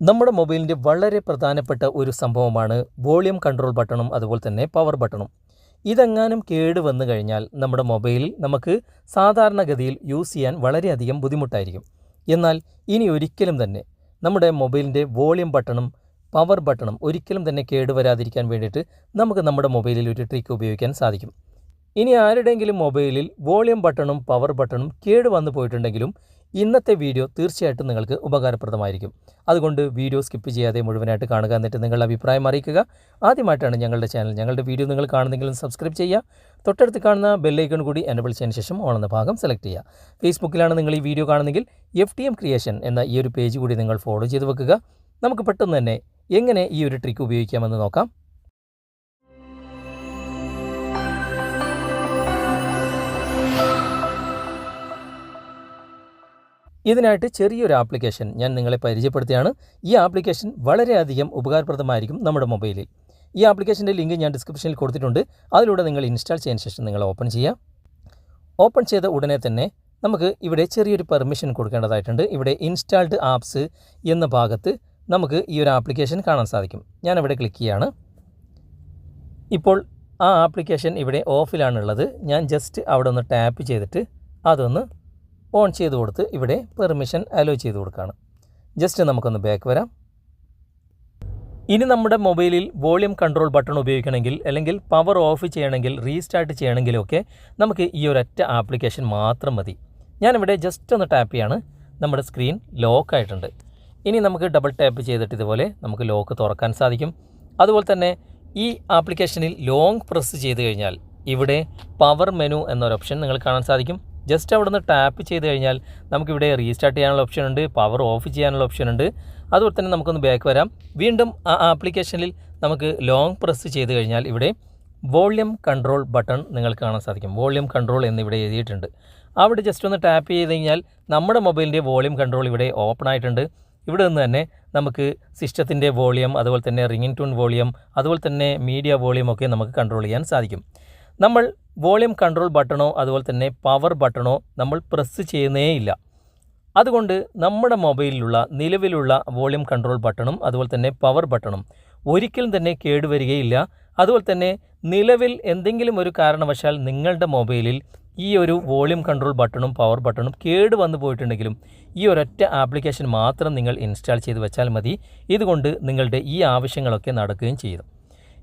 നമ്മുടെ മൊബൈലിന്റെ വളരെ പ്രധാനപ്പെട്ട ഒരു സംഭവമാണ് വോളിയം കൺട്രോൾ ബട്ടണും അതുപോലെ തന്നെ പവർ ബട്ടണും. ഇതെങ്ങാനും കേട് വന്നു കഴിഞ്ഞാൽ നമ്മുടെ മൊബൈലിൽ നമുക്ക് സാധാരണഗതിയിൽ യൂസ് ചെയ്യാൻ വളരെയധികം ബുദ്ധിമുട്ടായിരിക്കും. എന്നാൽ ഇനി ഒരിക്കലും തന്നെ നമ്മുടെ മൊബൈലിന്റെ വോളിയം ബട്ടണും പവർ ബട്ടണും ഒരിക്കലും തന്നെ കേട് വരാതിരിക്കാൻ വേണ്ടിയിട്ട് നമുക്ക് നമ്മുടെ മൊബൈലിൽ ഒരു ട്രിക്ക് ഉപയോഗിക്കാൻ സാധിക്കും. ഇനി ആരുടെയെങ്കിലും മൊബൈലിൽ വോളിയം ബട്ടണും പവർ ബട്ടണും കേട് വന്നു പോയിട്ടുണ്ടെങ്കിലും ഇന്നത്തെ വീഡിയോ തീർച്ചയായിട്ടും നിങ്ങൾക്ക് ഉപകാരപ്രദമായിരിക്കും. അതുകൊണ്ട് വീഡിയോ സ്കിപ്പ് ചെയ്യാതെ മുഴുവനായിട്ട് കാണുക എന്നിട്ട് നിങ്ങളുടെ അഭിപ്രായം അറിയിക്കുക. ആദ്യമായിട്ടാണ് ഞങ്ങളുടെ ചാനൽ. ഞങ്ങളുടെ വീഡിയോ നിങ്ങൾ കാണുന്നെങ്കിലും സബ്സ്ക്രൈബ് ചെയ്യുക. തൊട്ടടുത്ത് കാണുന്ന ബെല്ലൈക്കൺ കൂടി എനബിൾ ചെയ്തതിന് ശേഷം ഓൺ എന്ന ഭാഗം സെലക്ട് ചെയ്യുക. ഫേസ്ബുക്കിലാണ് നിങ്ങൾ ഈ വീഡിയോ കാണുന്നെങ്കിൽ എഫ് ടി എം ക്രിയേഷൻ എന്ന ഈ ഒരു പേജ് കൂടി നിങ്ങൾ ഫോളോ ചെയ്ത് വെക്കുക. നമുക്ക് പെട്ടെന്ന് തന്നെ എങ്ങനെ ഈ ഒരു ട്രിക്ക് ഉപയോഗിക്കാമെന്ന് നോക്കാം. ഇതിനായിട്ട് ചെറിയൊരു ആപ്ലിക്കേഷൻ ഞാൻ നിങ്ങളെ പരിചയപ്പെടുത്തിയാണ്. ഈ ആപ്ലിക്കേഷൻ വളരെയധികം ഉപകാരപ്രദമായിരിക്കും നമ്മുടെ മൊബൈലിൽ. ഈ ആപ്ലിക്കേഷന്റെ ലിങ്ക് ഞാൻ ഡിസ്ക്രിപ്ഷനിൽ കൊടുത്തിട്ടുണ്ട്. അതിലൂടെ നിങ്ങൾ ഇൻസ്റ്റാൾ ചെയ്യുന്ന ശേഷം നിങ്ങൾ ഓപ്പൺ ചെയ്യാം. ഓപ്പൺ ചെയ്ത ഉടനെ തന്നെ നമുക്ക് ഇവിടെ ചെറിയൊരു പെർമിഷൻ കൊടുക്കേണ്ടതായിട്ടുണ്ട്. ഇവിടെ ഇൻസ്റ്റാൾഡ് ആപ്സ് എന്ന ഭാഗത്ത് നമുക്ക് ഈ ഒരു ആപ്ലിക്കേഷൻ കാണാൻ സാധിക്കും. ഞാനിവിടെ ക്ലിക്ക് ചെയ്യാണ്. ഇപ്പോൾ ആ ആപ്ലിക്കേഷൻ ഇവിടെ ഓഫിലാണുള്ളത്. ഞാൻ ജസ്റ്റ് അവിടെ ഒന്ന് ടാപ്പ് ചെയ്തിട്ട് അതൊന്ന് ഓൺ ചെയ്ത് കൊടുത്ത് ഇവിടെ പെർമിഷൻ അലോ ചെയ്ത് കൊടുക്കുകയാണ്. ജസ്റ്റ് നമുക്കൊന്ന് ബാക്ക് വരാം. ഇനി നമ്മുടെ മൊബൈലിൽ വോളിയം കൺട്രോൾ ബട്ടൺ ഉപയോഗിക്കണമെങ്കിൽ അല്ലെങ്കിൽ പവർ ഓഫ് ചെയ്യണമെങ്കിൽ റീസ്റ്റാർട്ട് ചെയ്യണമെങ്കിലൊക്കെ നമുക്ക് ഈ ഒരൊറ്റ ആപ്ലിക്കേഷൻ മാത്രം മതി. ഞാനിവിടെ ജസ്റ്റ് ഒന്ന് ടാപ്പ് ചെയ്യാണ്. നമ്മുടെ സ്ക്രീൻ ലോക്ക് ആയിട്ടുണ്ട്. ഇനി നമുക്ക് ഡബിൾ ടാപ്പ് ചെയ്തിട്ട് ഇതുപോലെ നമുക്ക് ലോക്ക് തുറക്കാൻ സാധിക്കും. അതുപോലെ തന്നെ ഈ ആപ്ലിക്കേഷനിൽ ലോങ് പ്രസ് ചെയ്ത് കഴിഞ്ഞാൽ ഇവിടെ പവർ മെനു എന്നൊരു ഓപ്ഷൻ നിങ്ങൾ കാണാൻ സാധിക്കും. ജസ്റ്റ് അവിടെ നിന്ന് ടാപ്പ് ചെയ്ത് കഴിഞ്ഞാൽ നമുക്കിവിടെ റീസ്റ്റാർട്ട് ചെയ്യാനുള്ള ഓപ്ഷൻ ഉണ്ട് പവർ ഓഫ് ചെയ്യാനുള്ള ഓപ്ഷൻ ഉണ്ട്. അതുപോലെ തന്നെ നമുക്കൊന്ന് ബാക്ക് വരാം. വീണ്ടും ആ ആപ്ലിക്കേഷനിൽ നമുക്ക് ലോങ് പ്രസ് ചെയ്ത് കഴിഞ്ഞാൽ ഇവിടെ വോളിയം കൺട്രോൾ ബട്ടൺ നിങ്ങൾക്ക് കാണാൻ സാധിക്കും. വോളിയം കൺട്രോൾ എന്നിവിടെ എഴുതിയിട്ടുണ്ട്. അവിടെ ജസ്റ്റ് ഒന്ന് ടാപ്പ് ചെയ്ത് കഴിഞ്ഞാൽ നമ്മുടെ മൊബൈലിന്റെ വോളിയം കൺട്രോൾ ഇവിടെ ഓപ്പൺ ആയിട്ടുണ്ട്. ഇവിടെ നിന്ന് തന്നെ നമുക്ക് സിസ്റ്റത്തിന്റെ വോളിയം അതുപോലെ തന്നെ റിംഗിങ് ടൂൺ വോളിയം അതുപോലെ തന്നെ മീഡിയ വോളിയം ഒക്കെ നമുക്ക് കൺട്രോൾ ചെയ്യാൻ സാധിക്കും. നമ്മൾ വോളിയം കൺട്രോൾ ബട്ടണോ അതുപോലെ തന്നെ പവർ ബട്ടണോ നമ്മൾ പ്രസ് ചെയ്യുന്നേയില്ല അതുകൊണ്ട് നമ്മുടെ മൊബൈലിലുള്ള നിലവിലുള്ള വോളിയം കൺട്രോൾ ബട്ടണും അതുപോലെ തന്നെ പവർ ബട്ടണും ഒരിക്കലും തന്നെ കേടുവരികയില്ല. അതുപോലെ തന്നെ നിലവിൽ എന്തെങ്കിലും ഒരു കാരണവശാൽ നിങ്ങളുടെ മൊബൈലിൽ ഈ ഒരു വോളിയം കൺട്രോൾ ബട്ടണും പവർ ബട്ടണും കേട് വന്നു പോയിട്ടുണ്ടെങ്കിലും ഈ ഒരൊറ്റ ആപ്ലിക്കേഷൻ മാത്രം നിങ്ങൾ ഇൻസ്റ്റാൾ ചെയ്ത് വെച്ചാൽ മതി. ഇതുകൊണ്ട് നിങ്ങളുടെ ഈ ആവശ്യങ്ങളൊക്കെ നടക്കുകയും ചെയ്യും